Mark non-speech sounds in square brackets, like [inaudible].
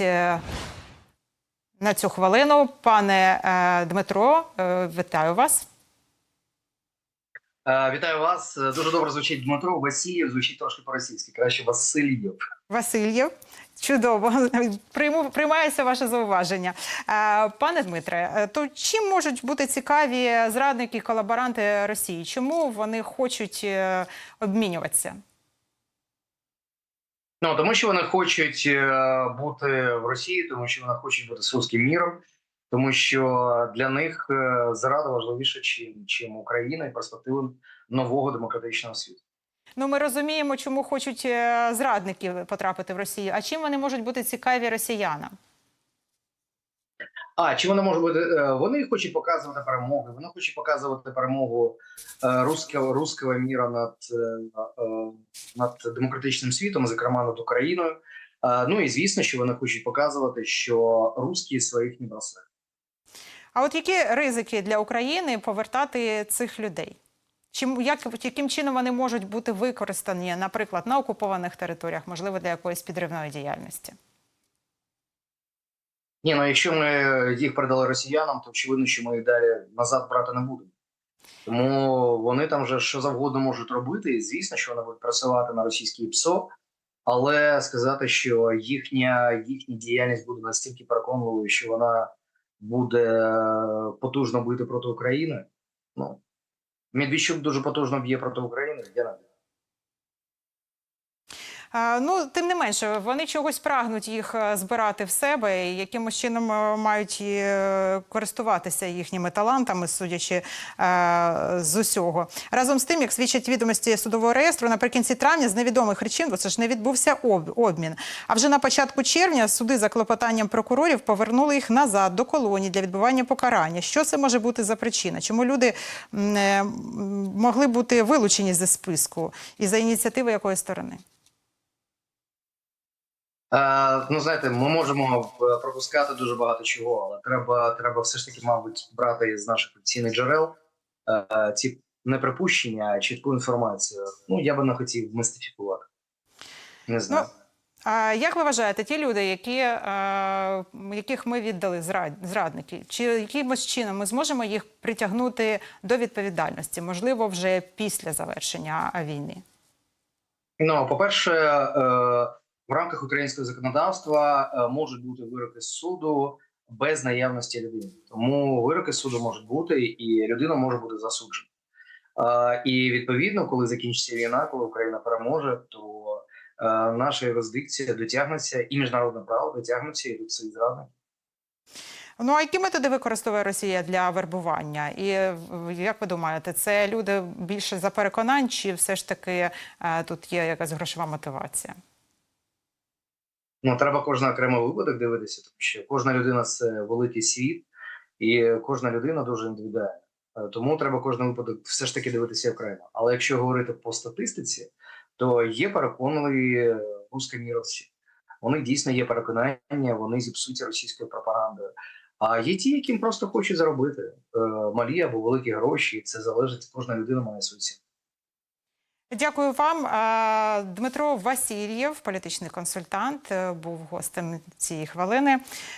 е, на цю хвилину. Пане е, Дмитро, е, вітаю вас. Вітаю вас. Дуже добре звучить Дмитро Васильєв, звучить трошки по-російськи. Краще Васильєв. Васильєв. Чудово, [laughs] Прийму, приймається ваше зауваження. Пане Дмитре, то чим можуть бути цікаві зрадники і колаборанти Росії? Чому вони хочуть обмінюватися? Ну тому що вони хочуть е, бути в Росії, тому що вони хочуть бути з русським міром, тому що для них е, зрада важливіша, чим, чим Україна і перспективи нового демократичного світу. Ну, ми розуміємо, чому хочуть зрадників зрадники потрапити в Росію. А чим вони можуть бути цікаві росіянам? А чи вони можуть бути? е, Вони хочуть показувати перемоги. Вони хочуть показувати перемогу е, руського руського міра над, е, над демократичним світом, зокрема над Україною. Ну і звісно, що вони хочуть показувати, що русські своїх не бросають. А от які ризики для України повертати цих людей? Чим як яким чином вони можуть бути використані, наприклад, на окупованих територіях, можливо, для якоїсь підривної діяльності? Ні, ну якщо ми їх передали росіянам, то очевидно, що ми їх далі назад брати не будемо. Тому вони там вже що завгодно можуть робити. Звісно, що вони будуть працювати на російській ПСО, але сказати, що їхня їхня діяльність буде настільки переконливою, що вона буде потужно бити проти України. Ну Медведчук дуже потужно б'є проти України. Я. А, ну, тим не менше, вони чогось прагнуть їх е, збирати в себе і якимось чином е, мають е, користуватися їхніми талантами, судячи з усього. Разом з тим, як свідчать відомості судового реєстру, наприкінці травня з невідомих причин, бо це ж не відбувся об- обмін. А вже на початку червня суди за клопотанням прокурорів повернули їх назад до колонії для відбування покарання. Що це може бути за причина? Чому люди могли бути вилучені зі списку і за ініціативи якої сторони? Е, ну, знаєте, ми можемо е, пропускати дуже багато чого, але треба, треба все ж таки, мабуть, брати з наших офіційних джерел е, ці не припущення, а чітку інформацію. Ну, я би не хотів мистифікувати. Не знаю. А як ви вважаєте, ті люди, які, яких ми віддали зрад, зрадники, чи якимось чином ми зможемо їх притягнути до відповідальності, можливо, вже після завершення війни? Ну, по-перше, е, в рамках українського законодавства е, можуть бути вироки суду без наявності людини. Тому вироки суду можуть бути, і людина може бути засуджена. Е, І відповідно, коли закінчиться війна, коли Україна переможе, то е, наша юрисдикція дотягнеться, і міжнародне право дотягнеться і до цих зрадників. Ну а які методи використовує Росія для вербування? І як ви думаєте, це люди більше за переконань, чи все ж таки тут є якась грошова мотивація? Ну, треба кожен окремий випадок дивитися, тому що кожна людина це великий світ, і кожна людина дуже індивідуальна. Е, Тому треба кожен випадок все ж таки дивитися окремо. Але якщо говорити по статистиці, то є переконливі рускоміровці. У них дійсно є переконання, вони зіпсуті російською пропагандою. А є ті, яким просто хочуть заробити е, малі або великі гроші. Це залежить, кожна людина має свою ціну. Дякую вам. Дмитро Васильєв, політичний консультант, е, був гостем цієї хвилини.